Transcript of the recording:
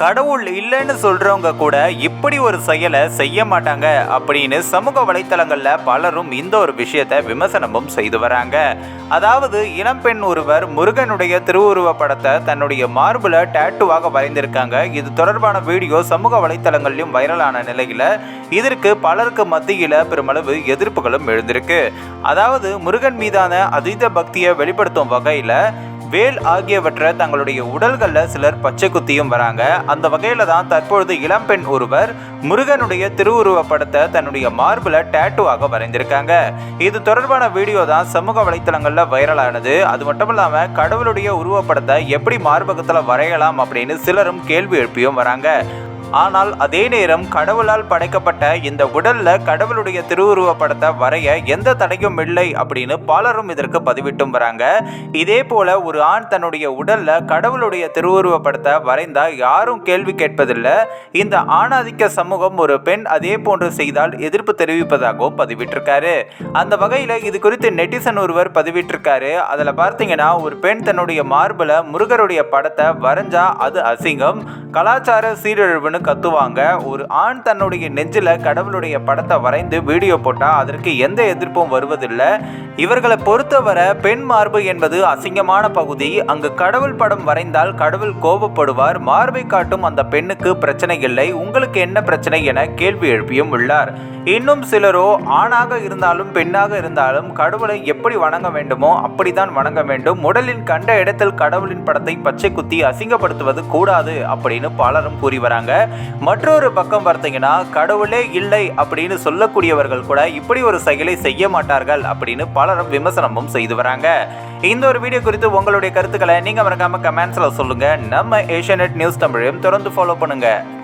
கடவுள் இல்லைன்னு சொல்றவங்க கூட இப்படி ஒரு செயலை செய்ய மாட்டாங்க அப்படின்னு சமூக வலைத்தளங்கள்ல பலரும் இந்த ஒரு விஷயத்தை விமர்சனமும் செய்து வராங்க. அதாவது இளம்பெண் ஒருவர் முருகனுடைய திருவுருவ படத்தை தன்னுடைய மார்புல டேட்டுவாக வரைந்திருக்காங்க. இது தொடர்பான வீடியோ சமூக வலைத்தளங்களிலும் வைரலான நிலையில இதற்கு பலருக்கு மத்தியில பெருமளவு எதிர்ப்புகளும் எழுந்திருக்கு. அதாவது முருகன் மீதான அதீத பக்தியை வெளிப்படுத்தும் வகையில வேல் ஆகியவற்றை தங்களுடைய உடல்களில் சிலர் பச்சை குத்தியும் வராங்க. அந்த வகையில் தான் தற்பொழுது இளம்பெண் ஒருவர் முருகனுடைய திருவுருவ படத்தை தன்னுடைய மார்பில் டேட்டுவாக வரைந்திருக்காங்க. இது தொடர்பான வீடியோ தான் சமூக வலைத்தளங்களில் வைரலானது. அது மட்டும் இல்லாமல் கடவுளுடைய உருவப்படத்தை எப்படி மார்பகத்தில் வரையலாம் அப்படின்னு சிலரும் கேள்வி எழுப்பியும் வராங்க. ஆனால் அதே நேரம் கடவுளால் படைக்கப்பட்ட இந்த உடல்ல கடவுளுடைய திருவுருவ படத்தை வரைய எந்த தடையும் இல்லை அப்படின்னு பலரும் இதற்கு பதிவிட்டும் வராங்க. இதே போல ஒரு ஆண் தன்னுடைய உடல்ல கடவுளுடைய திருவுருவ படத்தை வரைந்தா யாரும் கேள்வி கேட்பதில்லை. இந்த ஆணாதிக்க சமூகம் ஒரு பெண் அதே போன்று செய்தால் எதிர்ப்பு தெரிவிப்பதாகவும் பதிவிட்டிருக்காரு. அந்த வகையில் இது குறித்து நெட்டிசன் ஒருவர் பதிவிட்டிருக்காரு. அதில் பார்த்தீங்கன்னா ஒரு பெண் தன்னுடைய மார்பில் முருகருடைய படத்தை வரைஞ்சா அது அசிங்கம் கலாச்சார சீரழிவுன்னு கத்துவாங்க. ஒரு ஆண் தன்னுடைய நெஞ்சில் கடவுளுடைய படத்தை வரைந்து வீடியோ போட்டால் அதற்கு எந்த எதிர்ப்பும் வருவதில்லை. இவர்களை பொறுத்தவரை பெண் மார்பு என்பது அசிங்கமான பகுதி. அங்கு கடவுள் படம் வரைந்தால் கடவுள் கோபப்படுவார். மார்பை காட்டும் அந்த பெண்ணுக்கு பிரச்சனை இல்லை. உங்களுக்கு என்ன பிரச்சனை என கேள்வி எழுப்பியும் உள்ளார். இன்னும் சிலரோ ஆணாக இருந்தாலும் பெண்ணாக இருந்தாலும் கடவுளை எப்படி வணங்க வேண்டுமோ அப்படித்தான் வணங்க வேண்டும். உடலின் கண்ட இடத்தில் கடவுளின் படத்தை பச்சை குத்தி அசிங்கப்படுத்துவது கூடாது அப்படின்னு பலரும் கூறி வராங்க. மற்றொரு பக்கம் பார்த்தீங்கன்னா கடவுளே இல்லை அப்படின்னு சொல்லக்கூடியவர்கள் கூட இப்படி ஒரு செயலை செய்ய மாட்டார்கள் அப்படின்னு பலரும் விமர்சனமும் செய்து வராங்க. இந்த ஒரு வீடியோ குறித்து உங்களுடைய கருத்துக்களை நீங்கள் மறக்காமல் கமெண்ட்ஸில் சொல்லுங்கள் நம்ம ஏஷியநெட் நியூஸ் தமிழையும் தொடர்ந்து ஃபாலோ பண்ணுங்கள்